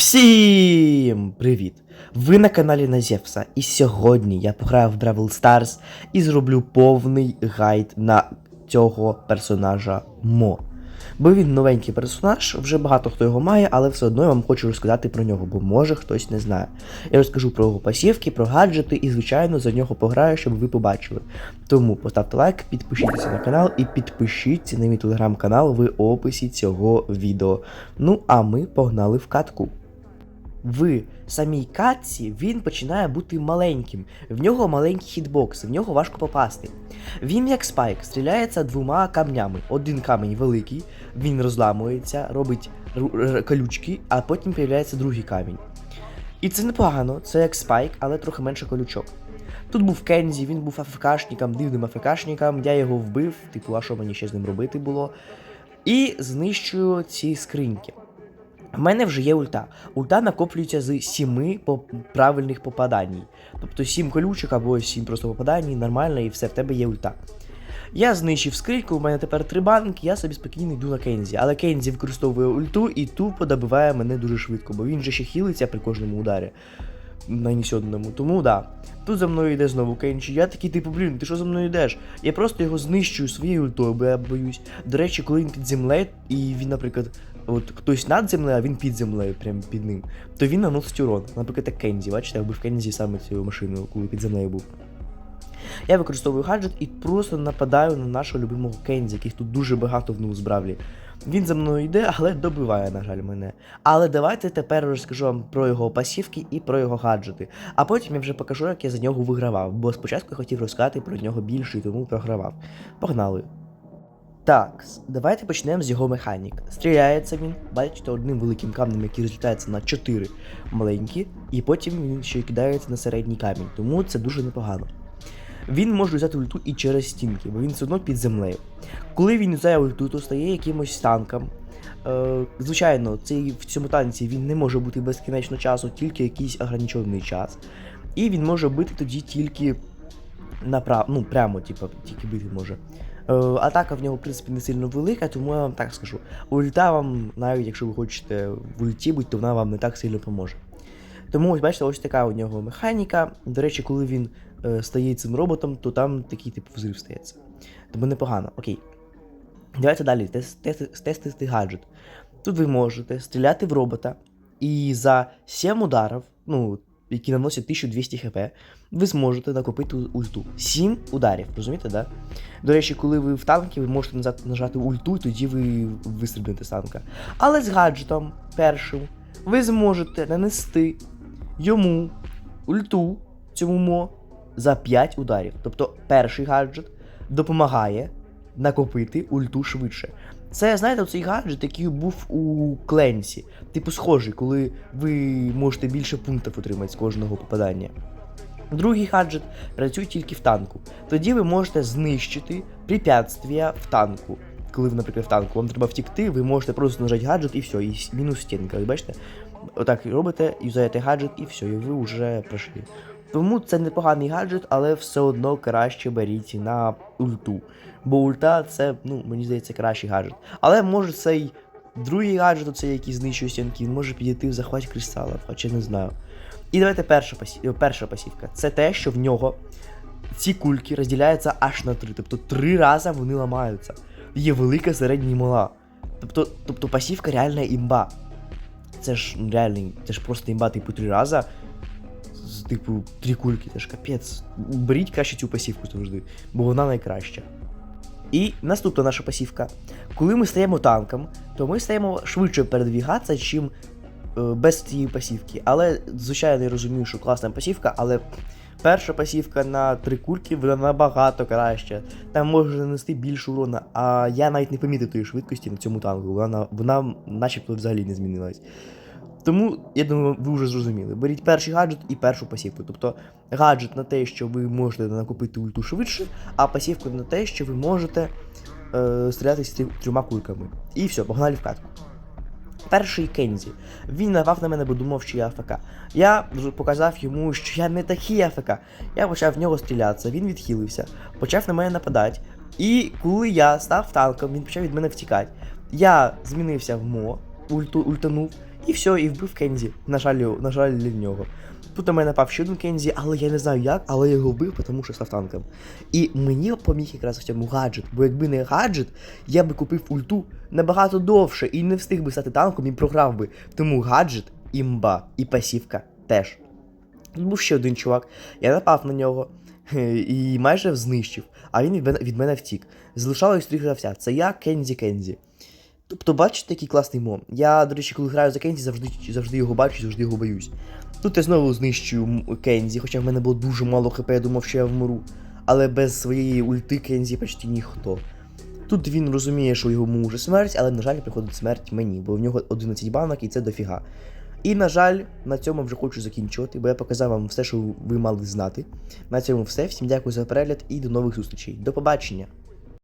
Всім привіт! Ви на каналі Назєвса, і сьогодні я пограю в Бравл Stars і зроблю повний гайд на цього персонажа Мо. Бо він новенький персонаж, вже багато хто його має, але все одно я вам хочу розказати про нього, бо може хтось не знає. Я розкажу про його пасівки, про гаджети і, звичайно, за нього пограю, щоб ви побачили. Тому поставте лайк, підпишіться на канал і підпишіться на мій телеграм-канал в описі цього відео. Ну а ми погнали в катку. В самій катці він починає бути маленьким. В нього маленький хітбокс, в нього важко попасти. Він, як спайк, стріляється двома камнями. Один камінь великий, він розламується, робить колючки, а потім з'являється другий камінь. І це непогано, це як спайк, але трохи менше колючок. Тут був Кензі, він був АФКшником, дивним АФКшником, я його вбив, типу, а що мені ще з ним робити було. І знищую ці скриньки. В мене вже є ульта. Ульта накоплюється з 7 по- правильних попадань. Тобто 7 колючок або 7 просто попадань, нормально, і все, в тебе є ульта. Я знищив скрильку, у мене тепер три банки, я собі спокійно йду на Кензі. Але Кензі використовує ульту і тупо добиває мене дуже швидко, бо він же ще хілиться при кожному ударі нанесеному. Тому да. Тут за мною йде знову Кенчі. Я такий, типу, блін, ти що за мною йдеш? Я просто його знищую своєю ультою, бо я боюсь. До речі, коли він під землею, і він, наприклад, от хтось над землею, а він під землею, прям під ним, то він наносить урон. Наприклад, як Кензі, бачите, я вбив Кензі саме цю машину, коли під землею був. Я використовую гаджет і просто нападаю на нашого любимого Кензі, яких тут дуже багато в з Бравлі. Він за мною йде, але добиває, на жаль, мене. Але давайте тепер розкажу вам про його пасівки і про його гаджети. А потім я вже покажу, як я за нього вигравав, бо спочатку я хотів розказати про нього більше і тому програвав. Погнали. Так, давайте почнемо з його механік. Стріляється він, бачите, одним великим камнем, який розлітається на 4 маленькі, і потім він ще й кидається на середній камінь, тому це дуже непогано. Він може взяти ульту і через стінки, бо він все одно під землею. Коли він взяє ульту, то стає якимось танком. Е, звичайно, цей, в цьому танці він не може бути безкінечно часу, тільки якийсь ограничений час. І він може бити тоді тільки направ... ну, прямо, типу, тільки бити може. Е, атака в нього, в принципі, не сильно велика, тому я вам так скажу. Ульта вам, навіть якщо ви хочете в ульті бути, то вона вам не так сильно поможе. Тому ось бачите, ось така у нього механіка. До речі, коли він е, стає цим роботом, то там такий типу взрив стається. Тому непогано. Окей. Давайте далі тест, тест, тестити гаджет. Тут ви можете стріляти в робота, і за 7 ударів, ну, які наносять 1200 хп, ви зможете накопити ульту. 7 ударів, розумієте, да? До речі, коли ви в танкі, ви можете назад нажати ульту, і тоді ви вистрибнете з танка. Але з гаджетом першим ви зможете нанести йому ульту цьому мо за 5 ударів. Тобто перший гаджет допомагає накопити ульту швидше. Це, знаєте, цей гаджет, який був у Кленсі. Типу схожий, коли ви можете більше пунктів отримати з кожного попадання. Другий гаджет працює тільки в танку. Тоді ви можете знищити препятствия в танку. Коли ви, наприклад, в танку, вам треба втікти, ви можете просто нажати гаджет і все, і мінус стінка. Ви бачите? Отак робите, юзаєте гаджет і все, і ви вже пройшли. Тому це непоганий гаджет, але все одно краще беріть на ульту. Бо ульта це, ну, мені здається, кращий гаджет. Але може цей другий гаджет, оцей, який знищує стінки, він може підійти в захват кристалів, хоча не знаю. І давайте перша, пасів... е, перша пасівка. Це те, що в нього ці кульки розділяються аж на три. Тобто три рази вони ламаються. Є велика, середня і мала. Тобто, тобто пасівка реальна імба. Це ж ну, реальний, це ж просто імба, типу, три рази. Типу три кульки, це ж капець. Беріть краще цю пасівку завжди, бо вона найкраща. І наступна наша пасівка. Коли ми стаємо танком, то ми стаємо швидше передвігатися, чим е, без цієї пасівки. Але, звичайно, я розумію, що класна пасівка, але перша пасівка на три кульки вона набагато краща. Там може нанести більше урона, а я навіть не помітив тої швидкості на цьому танку. Вона, вона начебто взагалі не змінилась. Тому, я думаю, ви вже зрозуміли. Беріть перший гаджет і першу пасівку. Тобто гаджет на те, що ви можете накопити ульту швидше, а пасівку на те, що ви можете е, стріляти з трьома кульками. І все, погнали в катку. Перший Кензі. Він напав на мене, бо думав, що я АФК. Я показав йому, що я не такий АФК. Я почав в нього стрілятися, він відхилився, почав на мене нападати. І коли я став танком, він почав від мене втікати. Я змінився в мо, ульту, ультанув, І все, і вбив Кензі. На жаль, на жаль, для нього. Тут на мене напав ще один Кензі, але я не знаю як, але я його вбив, тому що став танком. І мені поміг якраз в цьому гаджет, бо якби не гаджет, я би купив ульту набагато довше і не встиг би стати танком і програв би. Тому гаджет, імба і пасівка теж. Тут був ще один чувак, я напав на нього і майже знищив, а він від мене, від мене втік. Залишалось три гравця. Це я, Кензі Кензі. Тобто, бачите, який класний мом. Я, до речі, коли граю за Кензі, завжди, завжди його бачу, завжди його боюсь. Тут я знову знищую Кензі, хоча в мене було дуже мало хп, я думав, що я вмру. Але без своєї ульти Кензі почти ніхто. Тут він розуміє, що йому вже смерть, але, на жаль, приходить смерть мені, бо в нього 11 банок і це дофіга. І, на жаль, на цьому вже хочу закінчувати, бо я показав вам все, що ви мали знати. На цьому все. Всім дякую за перегляд і до нових зустрічей. До побачення!